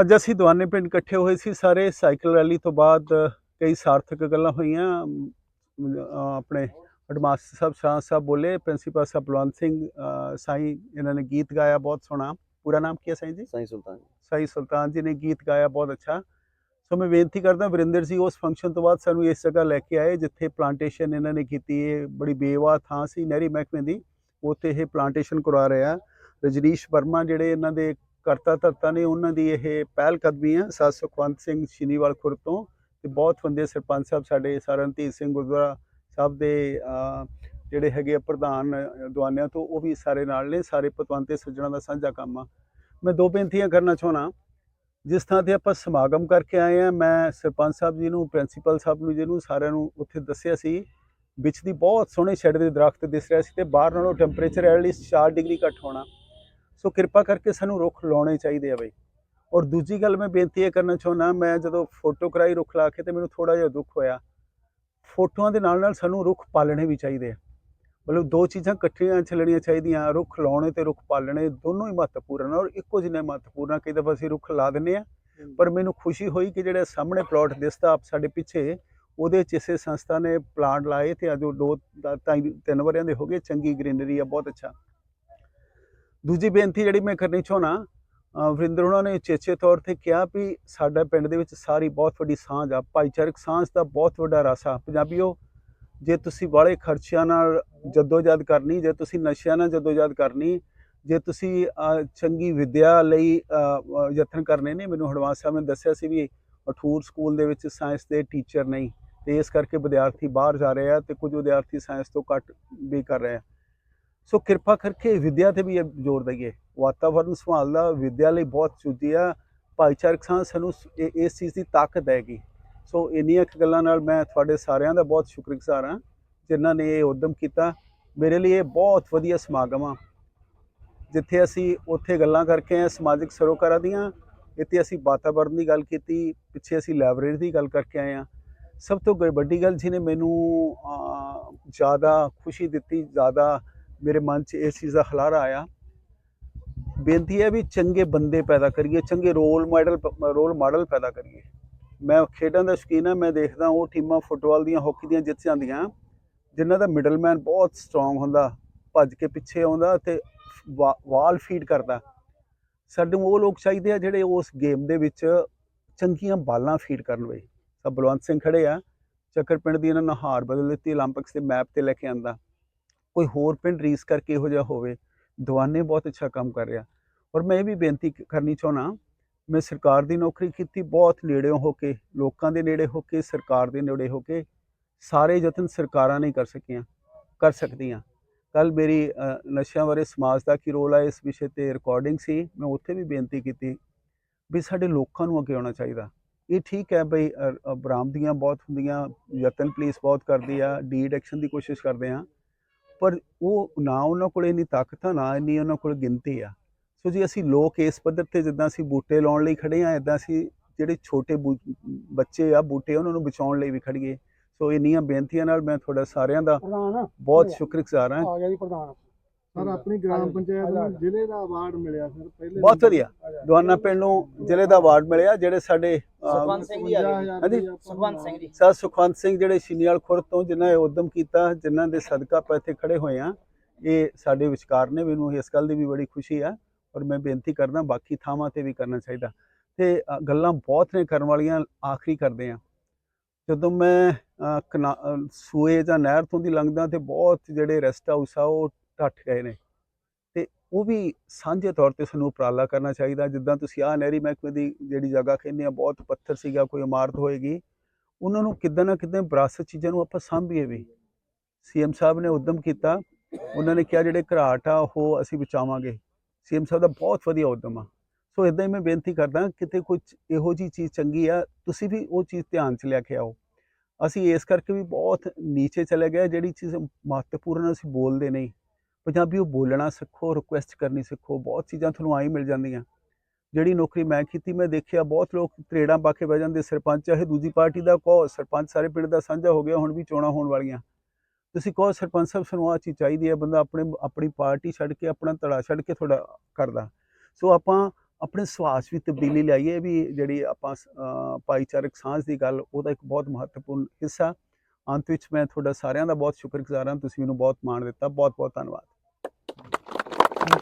ਅੱਜ ਅਸੀਂ ਦਵਾਨੇ ਪਿੰਡ ਇਕੱਠੇ ਹੋਏ ਸੀ ਸਾਰੇ ਸਾਈਕਲ ਰੈਲੀ ਤੋਂ ਬਾਅਦ ਕਈ ਸਾਰਥਕ ਗੱਲਾਂ ਹੋਈਆਂ। ਆਪਣੇ ਹੈਡਮਾਸਟਰ ਸਾਹਿਬ ਸ਼ਾਹ ਸਾਹਿਬ ਬੋਲੇ ਪ੍ਰਿੰਸੀਪਲ ਸਾਹਿਬ ਬਲਵੰਤ ਸਿੰਘ ਸਾਈਂ ਇਹਨਾਂ ਨੇ ਗੀਤ ਗਾਇਆ ਬਹੁਤ ਸੋਹਣਾ। ਪੂਰਾ ਨਾਮ ਕੀ ਹੈ ਸਾਈਂ ਜੀ? ਸਾਈਂ ਸੁਲਤਾਨ ਸਾਈ ਸੁਲਤਾਨ ਜੀ ਨੇ ਗੀਤ ਗਾਇਆ ਬਹੁਤ ਅੱਛਾ। ਸੋ ਮੈਂ ਬੇਨਤੀ ਕਰਦਾ ਵਰਿੰਦਰ ਜੀ ਉਸ ਫੰਕਸ਼ਨ ਤੋਂ ਬਾਅਦ ਸਾਨੂੰ ਇਸ ਜਗ੍ਹਾ ਲੈ ਕੇ ਆਏ ਜਿੱਥੇ ਪਲਾਂਟੇਸ਼ਨ ਇਹਨਾਂ ਨੇ ਕੀਤੀ ਹੈ। ਬੜੀ ਬੇਵਾ ਥਾਂ ਸੀ ਨਹਿਰੀ ਮਹਿਕਮੇ ਦੀ ਉੱਥੇ ਇਹ ਪਲਾਂਟੇਸ਼ਨ ਕਰਵਾ ਰਹੇ। ਆ ਰਜਨੀਸ਼ ਵਰਮਾ ਜਿਹੜੇ ਇਹਨਾਂ ਦੇ ਕਰਤਾ ਧਰਤਾ ਨੇ ਉਹਨਾਂ ਦੀ ਇਹ ਪਹਿਲ ਕਦਮੀ ਆ। ਸਤ ਸੁਖਵੰਤ ਸਿੰਘ ਸ਼ਿਨੀਵਾਲ ਖੁਰ ਤੋਂ। ਤੇ ਬਹੁਤ ਬੰਦੇ ਸਰਪੰਚ ਸਾਹਿਬ ਸਾਡੇ ਸਰਨਤੀਰ ਸਿੰਘ ਗੁਰਦੁਆਰਾ ਸਾਹਿਬ ਦੇ ਜਿਹੜੇ ਹੈਗੇ ਆ ਪ੍ਰਧਾਨ ਦੁਆਨਿਆਂ ਤੋਂ, ਉਹ ਵੀ ਸਾਰੇ ਨਾਲ ਨੇ। ਸਾਰੇ ਪਤਵੰਤੇ ਸੱਜਣਾ ਦਾ ਸਾਂਝਾ ਕੰਮ ਆ। ਮੈਂ ਦੋ ਬੇਨਤੀਆਂ ਕਰਨਾ ਚਾਹਣਾ ਜਿਸ ਥਾਂ ਤੇ ਆਪਾਂ ਸਮਾਗਮ ਕਰਕੇ ਆਏ ਆ, ਮੈਂ ਸਰਪੰਚ ਸਾਹਿਬ ਜੀ ਨੂੰ, ਪ੍ਰਿੰਸੀਪਲ ਸਾਹਿਬ ਨੂੰ, ਜਿਹਨੂੰ ਸਾਰਿਆਂ ਨੂੰ ਉੱਥੇ ਦੱਸਿਆ ਸੀ, ਵਿੱਚ ਦੀ ਬਹੁਤ ਸੋਹਣੇ ਸ਼ੈਡ ਦੇ ਦਰਖਤ ਦਿਸ ਰਿਹਾ ਸੀ ਤੇ ਬਾਹਰ ਨਾਲੋਂ ਟੈਂਪਰੇਚਰ ਐਟਲੀਸਟ 4 ਡਿਗਰੀ ਘੱਟ ਹੋਣਾ। ਸੋ ਕਿਰਪਾ ਕਰਕੇ ਸਾਨੂੰ ਰੁੱਖ ਲਾਉਣੇ ਚਾਹੀਦੇ ਆ ਬਈ। ਔਰ ਦੂਜੀ ਗੱਲ ਮੈਂ ਬੇਨਤੀ ਇਹ ਕਰਨਾ ਚਾਹੁੰਦਾ ਮੈਂ ਜਦੋਂ ਫੋਟੋ ਕਰਾਈ ਰੁੱਖ ਲਾ ਕੇ ਤੇ ਮੈਨੂੰ ਥੋੜਾ ਜਿਹਾ ਦੁੱਖ ਹੋਇਆ। ਫੋਟੋਆਂ ਦੇ ਨਾਲ ਨਾਲ ਸਾਨੂੰ ਰੁੱਖ ਪਾਲਣੇ ਵੀ ਚਾਹੀਦੇ ਆ। ਮਤਲਬ ਦੋ ਚੀਜ਼ਾਂ ਇਕੱਠੀਆਂ ਚੱਲਣੀਆਂ ਚਾਹੀਦੀਆਂ ਰੁੱਖ ਲਾਉਣੇ ਤੇ ਰੁੱਖ ਪਾਲਣੇ ਦੋਨੋਂ ਹੀ ਮਹੱਤਵਪੂਰਨ ਔਰ ਇੱਕੋ ਜਿੰਨੇ ਮਹੱਤਵਪੂਰਨ ਆ ਕਈ ਦਫਾ ਅਸੀਂ ਰੁੱਖ ਲਾ ਦਿੰਦੇ ਆ। ਪਰ ਮੈਨੂੰ ਖੁਸ਼ੀ ਹੋਈ ਕਿ ਜਿਹੜਾ ਸਾਹਮਣੇ ਪਲਾਟ ਦਿਸਦਾ ਆਪ ਸਾਡੇ ਪਿੱਛੇ ਉਹਦੇ ਚ ਇਸੇ ਸੰਸਥਾ ਨੇ ਪਲਾਂਟ ਲਾਏ ਤੇ ਅੱਜ ਉਹ ਦੋ ਤਿੰਨ ਵਰਿਆਂ ਦੇ ਹੋ ਗਏ ਚੰਗੀ ਗ੍ਰੀਨਰੀ ਆ ਬਹੁਤ ਅੱਛਾ। ਦੂਜੀ ਬੇਨਤੀ ਜਿਹੜੀ ਮੈਂ ਕਰਨੀ ਚਾਹਣਾ ਵਰਿੰਦਰ ਉਹਨਾਂ ਨੇ ਚੇਚੇ ਤੌਰ ਤੇ ਕਿਹਾ ਵੀ ਸਾਡਾ ਪਿੰਡ ਦੇ ਵਿੱਚ ਸਾਰੀ ਬਹੁਤ ਵੱਡੀ ਸਾਂਝ ਆ, ਭਾਈਚਾਰਕ ਸਾਂਝ ਦਾ ਬਹੁਤ ਵੱਡਾ ਰਸਾ ਪੰਜਾਬੀਓ, ਜੇ ਤੁਸੀਂ ਵਾਲੇ ਖਰਚਿਆਂ ਨਾਲ ਜਦੋਜਹਿਦ ਕਰਨੀ, ਜੇ ਤੁਸੀਂ ਨਸ਼ਿਆਂ ਨਾਲ ਜਦੋਜਹਿਦ ਕਰਨੀ, ਜੇ ਤੁਸੀਂ ਚੰਗੀ ਵਿਦਿਆ ਲਈ ਯਤਨ ਕਰਨੇ ਨੇ, ਮੈਨੂੰ ਹੜਵਾਸ ਸਾਹਿਬ ਨੇ ਦੱਸਿਆ ਸੀ ਵੀ ਅਠੂਰ ਸਕੂਲ ਦੇ ਵਿੱਚ ਸਾਇੰਸ ਦੇ ਟੀਚਰ ਨਹੀਂ ਤੇ ਇਸ ਕਰਕੇ ਵਿਦਿਆਰਥੀ ਬਾਹਰ ਜਾ ਰਹੇ ਆ ਤੇ ਕੁਝ ਵਿਦਿਆਰਥੀ ਸਾਇੰਸ ਤੋਂ ਘੱਟ ਵੀ ਕਰ ਰਹੇ ਆ। ਸੋ ਕਿਰਪਾ ਕਰਕੇ ਵਿਦਿਆ ਤੇ ਵੀ ਇਹ ਜ਼ੋਰ ਦਈਏ। ਵਾਤਾਵਰਨ ਸੰਭਾਲਦਾ ਵਿਦਿਆ ਲਈ ਬਹੁਤ ਜ਼ਰੂਰੀ ਆ। ਭਾਈਚਾਰਕ ਸਾਂਝ ਸਾਨੂੰ ਇਸ ਚੀਜ਼ ਦੀ ਤਾਕਤ ਦੇਗੀ। ਸੋ ਇੰਨੀਆਂ ਕੁ ਗੱਲਾਂ ਨਾਲ ਮੈਂ ਤੁਹਾਡੇ ਸਾਰਿਆਂ ਦਾ ਬਹੁਤ ਸ਼ੁਕਰਗੁਜ਼ਾਰ ਹਾਂ, ਜਿਨ੍ਹਾਂ ਨੇ ਇਹ ਉਦਮ ਕੀਤਾ। ਮੇਰੇ ਲਈ ਇਹ ਬਹੁਤ ਵਧੀਆ ਸਮਾਗਮ ਆ। ਜਿੱਥੇ ਅਸੀਂ ਉੱਥੇ ਗੱਲਾਂ ਕਰਕੇ ਆਏ, ਸਮਾਜਿਕ ਸਰੋਕਾਰਾਂ ਦੀਆਂ। ਇੱਥੇ ਅਸੀਂ ਵਾਤਾਵਰਨ ਦੀ ਗੱਲ ਕੀਤੀ, ਪਿੱਛੇ ਅਸੀਂ ਲਾਇਬ੍ਰੇਰੀ ਦੀ ਗੱਲ ਕਰਕੇ ਆਏ ਆ ਸਭ ਤੋਂ ਗ- ਵੱਡੀ ਗੱਲ ਜਿਹਨੇ ਮੈਨੂੰ ਜ਼ਿਆਦਾ ਖੁਸ਼ੀ ਦਿੱਤੀ, ਜ਼ਿਆਦਾ ਮੇਰੇ ਮਨ 'ਚ ਇਸ ਚੀਜ਼ ਦਾ ਖਲਾਰਾ ਆਇਆ। ਬੇਨਤੀ ਹੈ ਵੀ ਚੰਗੇ ਬੰਦੇ ਪੈਦਾ ਕਰੀਏ, ਚੰਗੇ ਰੋਲ ਮਾਡਲ ਰੋਲ ਮਾਡਲ ਪੈਦਾ ਕਰੀਏ। ਮੈਂ ਖੇਡਾਂ ਦਾ ਸ਼ੌਕੀਨ ਹਾਂ, ਮੈਂ ਦੇਖਦਾ ਉਹ ਟੀਮਾਂ ਫੁੱਟਬਾਲ ਦੀਆਂ ਹਾਕੀ ਦੀਆਂ ਜਿੱਤ ਜਾਂਦੀਆਂ। ਜਿਨ੍ਹਾਂ ਦਾ ਮਿਡਲਮੈਨ ਬਹੁਤ ਸਟਰੋਂਗ ਹੁੰਦਾ, ਭੱਜ ਕੇ ਪਿੱਛੇ ਆਉਂਦਾ ਤੇ ਵਾਲ ਫੀਡ ਕਰਦਾ। ਸਾਡੇ ਉਹ ਲੋਕ ਚਾਹੀਦੇ ਆ ਜਿਹੜੇ ਉਸ ਗੇਮ ਦੇ ਵਿੱਚ ਚੰਗੀਆਂ ਬਾਲਾਂ ਫੀਡ ਕਰ ਲਵੇ ਸਭ ਬਲਵੰਤ ਸਿੰਘ ਖੜੇ ਆ, ਚੱਕਰ ਪਿੰਡ ਦੀ ਇਹਨਾਂ ਨੇ ਹਾਰ ਬਦਲ ਦਿੱਤੀ 올림픽ਸ ਦੇ ਮੈਪ ਤੇ ਲੈ ਕੇ ਆਂਦਾ। ਕੋਈ ਹੋਰ ਪਿੰਡ ਰੀਸ ਕਰਕੇ ਇਹੋ ਜਿਹਾ ਹੋਵੇ ਦਵਾਨੇ ਬਹੁਤ ਅੱਛਾ ਕੰਮ ਕਰ ਰਿਹਾ। ਔਰ ਮੈਂ ਇਹ ਵੀ ਬੇਨਤੀ ਕਰਨੀ ਚਾਹਣਾ ਮੈਂ ਸਰਕਾਰ ਦੀ ਨੌਕਰੀ ਕੀਤੀ ਬਹੁਤ ਨੇੜਿਓਂ ਹੋ ਕੇ ਲੋਕਾਂ ਦੇ ਨੇੜੇ ਹੋ ਕੇ ਸਰਕਾਰ ਦੇ ਨੇੜੇ ਹੋ ਕੇ ਸਾਰੇ ਯਤਨ ਸਰਕਾਰਾਂ ਨਹੀਂ ਕਰ ਸਕੀਆਂ ਕਰ ਸਕਦੀਆਂ। ਕੱਲ ਮੇਰੀ ਨਸ਼ਿਆਂ ਬਾਰੇ ਸਮਾਜ ਦਾ ਕੀ ਰੋਲ ਹੈ ਇਸ ਵਿਸ਼ੇ ਤੇ ਰਿਕਾਰਡਿੰਗ ਸੀ ਮੈਂ ਉੱਥੇ ਵੀ ਬੇਨਤੀ ਕੀਤੀ ਵੀ ਸਾਡੇ ਲੋਕਾਂ ਨੂੰ ਅੱਗੇ ਆਉਣਾ ਚਾਹੀਦਾ। ਇਹ ਠੀਕ ਹੈ ਬਈ ਅ, ਬਰਾਮਦੀਆਂ ਬਹੁਤ ਹੁੰਦੀਆਂ ਯਤਨ ਪੁਲਿਸ ਬਹੁਤ ਕਰਦੀ ਆ ਡੀਡ ਐਕਸ਼ਨ ਦੀ ਕੋਸ਼ਿਸ਼ ਕਰਦੇ ਆ ਪਰ ਉਹ ਨਾ ਉਹਨਾਂ ਕੋਲ ਇੰਨੀ ਤਾਕਤ ਆ ਨਾ ਇੰਨੀ ਉਹਨਾਂ ਕੋਲ ਗਿਣਤੀ ਆ। ਸੋ ਜੀ ਅਸੀਂ ਲੋਕ ਇਸ ਪੱਧਰ ਤੇ ਜਿੱਦਾਂ ਅਸੀਂ ਬੂਟੇ ਲਾਉਣ ਲਈ ਖੜੇ ਆ ਇਦਾਂ ਅਸੀਂ ਜਿਹੜੇ ਛੋਟੇ ਬੱਚੇ ਆ ਬੂਟੇ ਉਹਨਾਂ ਨੂੰ ਬਚਾਉਣ ਲਈ ਵੀ ਖੜੀਏ। ਸੋ ਇੰਨੀਆਂ ਬੇਨਤੀਆਂ ਨਾਲ ਮੈਂ ਤੁਹਾਡਾ ਸਾਰਿਆਂ ਦਾ ਪ੍ਰਧਾਨ ਬਹੁਤ ਸ਼ੁਕਰਗੁਜ਼ਾਰ ਹਾਂ। ਆ ਗਿਆ ਜੀ ਪ੍ਰਧਾਨ। ਸਰ ਆਪਣੀ ਗ੍ਰਾਮ ਪੰਚਾਇਤ ਨੂੰ ਜ਼ਿਲ੍ਹੇ ਦਾ ਅਵਾਰਡ ਮਿਲਿਆ ਸਰ ਪਹਿਲੇ ਬਹੁਤ ਵਧੀਆ। ਦਵਾਨਾ ਪਿੰਡ ਨੂੰ ਜ਼ਿਲ੍ਹੇ ਦਾ ਅਵਾਰਡ ਮਿਲਿਆ ਜਿਹੜੇ ਸਾਡੇ ਸੁਖਵੰਤ ਸਿੰਘ ਜੀ ਆ ਗਏ। ਹਾਂਜੀ। ਸੁਖਵੰਤ ਸਿੰਘ ਜੀ ਸਰ ਸੁਖਵੰਤ ਸਿੰਘ ਜਿਹੜੇ ਸ਼ਿਨੀਵਾਲ ਖੁਰ ਤੋਂ ਜਿਨ੍ਹਾਂ ਇਹ ਉਦਮ ਕੀਤਾ ਜਿਨ੍ਹਾਂ ਦੇ ਸਦਕਾ ਆਪਾਂ ਇੱਥੇ ਖੜੇ ਹੋਏ ਆ ਇਹ ਸਾਡੇ ਵਿਚਕਾਰ ਨੇ ਮੈਨੂੰ ਇਸ ਗੱਲ ਦੀ ਵੀ ਬੜੀ ਖੁਸ਼ੀ ਆ ਔਰ ਮੈਂ ਬੇਨਤੀ ਕਰਦਾ ਬਾਕੀ ਥਾਵਾਂ ਤੇ ਵੀ ਕਰਨਾ ਚਾਹੀਦਾ ਤੇ ਅ, ਗੱਲਾਂ ਬਹੁਤ ਨੇ ਕਰਨ ਵਾਲੀਆਂ ਆਖਰੀ ਕਰਦੇ ਆ ਜਦੋਂ ਮੈਂ ਅ, ਕਨਾ- ਅ, ਸੂਏ ਜਾਂ ਨਹਿਰ ਤੋਂ ਦੀ ਲੰਘਦਾ ਤੇ ਬਹੁਤ ਜਿਹੜੇ ਰੈਸਟ ਹਾਊਸ ਆ ਉਹ ਟੱਟ ਗਏ ਨੇ ਉਹ ਵੀ ਸਾਂਝੇ ਤੌਰ ਤੇ ਸਾਨੂੰ ਉਪਰਾਲਾ ਕਰਨਾ ਚਾਹੀਦਾ। ਜਿੱਦਾਂ ਤੁਸੀਂ ਆ ਨਹਿਰੀ ਮਹਿਕਮੇ ਦੀ ਜਿਹੜੀ ਜਗ੍ਹਾ ਕਹਿੰਦੇ ਆ, ਬਹੁਤ ਪੱਥਰ ਸੀਗਾ, ਕੋਈ ਇਮਾਰਤ ਹੋਏਗੀ। ਉਹਨਾਂ ਨੂੰ ਕਿੱਦਾਂ ਨਾ ਕਿੱਦਾਂ ਵਿਰਾਸਤ ਚੀਜ਼ਾਂ ਨੂੰ ਆਪਾਂ ਸਾਂਭੀਏ ਵੀ। ਸੀਐਮ ਸਾਹਿਬ ਨੇ ਉਦਮ ਕੀਤਾ। ਉਹਨਾਂ ਨੇ ਕਿਹਾ, ਜਿਹੜੇ ਘਰਾਟ ਆ, ਉਹ ਅਸੀਂ ਬਚਾਵਾਂਗੇ। ਸੀਐਮ ਸਾਹਿਬ ਦਾ ਬਹੁਤ ਵਧੀਆ ਉਦਮ ਆ। ਸੋ ਇਦਾਂ ਹੀ ਮੈਂ ਬੇਨਤੀ ਕਰਦਾ, ਕਿਤੇ ਕੋਈ ਇਹੋ ਜੀ ਚੀਜ਼ ਚੰਗੀ ਆ, ਤੁਸੀਂ ਵੀ ਉਹ ਚੀਜ਼ ਧਿਆਨ 'ਚ ਲੈ ਕੇ ਆਓ। ਅਸੀਂ ਇਸ ਕਰਕੇ ਵੀ ਬਹੁਤ ਨੀਚੇ ਚਲੇ ਗਏ ਜਿਹੜੀ ਚੀਜ਼ ਮਹੱਤਵਪੂਰਨ ਅਸੀਂ ਬੋਲਦੇ ਨਹੀਂ। ਪੰਜਾਬੀ ਉਹ ਬੋਲਣਾ ਸਿੱਖੋ ਰਿਕੁਐਸਟ ਕਰਨੀ ਸਿੱਖੋ, ਬਹੁਤ ਚੀਜ਼ਾਂ ਤੁਹਾਨੂੰ ਆਈ ਮਿਲ ਜਾਂਦੀਆਂ। ਜਿਹੜੀ ਨੌਕਰੀ ਮੈਂ ਕੀਤੀ, ਮੈਂ ਦੇਖਿਆ ਬਹੁਤ ਲੋਕ ਤਰੇੜਾਂ ਪਾ ਕੇ ਬਹਿ ਜਾਂਦੇ, ਸਰਪੰਚ ਚਾਹੇ ਦੂਜੀ ਪਾਰਟੀ ਦਾ ਕਹੋ, ਸਰਪੰਚ ਸਾਰੇ ਪਿੰਡ ਦਾ ਸਾਂਝਾ ਹੋ ਗਿਆ, ਹੁਣ ਵੀ ਚੋਣਾਂ ਹੋਣ ਵਾਲੀਆਂ। ਤੁਸੀਂ ਕਹੋ, ਸਰਪੰਚ ਸਾਹਿਬ, ਸਾਨੂੰ ਆਹ ਚੀਜ਼ ਚਾਹੀਦੀ ਹੈ, ਬੰਦਾ ਆਪਣੇ, ਆਪਣੀ ਪਾਰਟੀ ਛੱਡ ਕੇ, ਆਪਣਾ ਧੜਾ ਛੱਡ ਕੇ ਤੁਹਾਡਾ ਕਰਦਾ। ਸੋ ਆਪਾਂ ਆਪਣੇ ਸੁਭਾਅ 'ਚ ਵੀ ਤਬਦੀਲੀ ਲਿਆਈਏ ਵੀ ਜਿਹੜੀ ਆਪਾਂ ਭਾਈਚਾਰਕ ਸਾਂਝ ਦੀ ਗੱਲ, ਉਹਦਾ ਇੱਕ ਬਹੁਤ ਮਹੱਤਵਪੂਰਨ ਹਿੱਸਾ। ਅੰਤ ਵਿੱਚ ਮੈਂ ਤੁਹਾਡਾ ਸਾਰਿਆਂ ਦਾ ਬਹੁਤ ਸ਼ੁਕਰਗੁਜ਼ਾਰ ਹਾਂ, ਤੁਸੀਂ ਮੈਨੂੰ ਬਹੁਤ ਮਾਣ ਦਿੱਤਾ ਬਹੁਤ ਬਹੁਤ ਧੰਨਵਾਦ।